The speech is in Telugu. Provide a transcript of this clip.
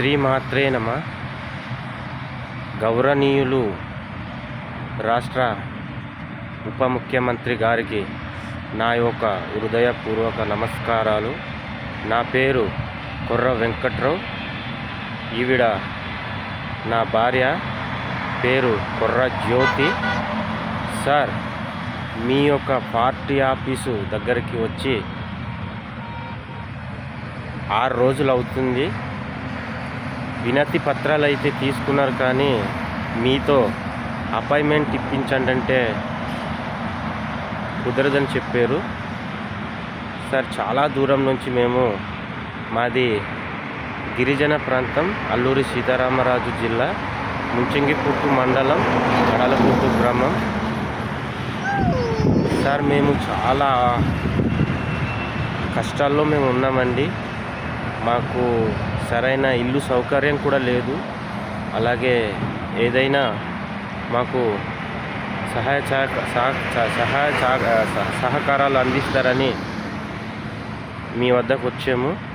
శ్రీమాత్రే నమ. గౌరవనీయులు రాష్ట్ర ఉప ముఖ్యమంత్రి గారికి నా యొక్క హృదయపూర్వక నమస్కారాలు. నా పేరు కుర్ర వెంకట్రావు. ఈవిడ నా భార్య పేరు కుర్ర జ్యోతి. సార్ మీ యొక్క పార్టీ ఆఫీసు దగ్గరికి వచ్చి ఆరు రోజులు అవుతుంది. వినతి పత్రాలు అయితే తీసుకున్నారు కానీ మీతో అపాయింట్మెంట్ ఇప్పించండి అంటే కుదరదని చెప్పారు. సార్ చాలా దూరం నుంచి మేము మాది గిరిజన ప్రాంతం అల్లూరి సీతారామరాజు జిల్లా ముంచింగిపుట్టు మండలం కడలపుట్టు గ్రామం. సార్ మేము చాలా కష్టాల్లో మేము ఉన్నామండి. మాకు సరైన ఇల్లు సౌకర్యం కూడా లేదు. అలాగే ఏదైనా మాకు సహాయ సహాయ సహ- సహకారాలు అందిస్తారని మీ వద్దకు వచ్చాము.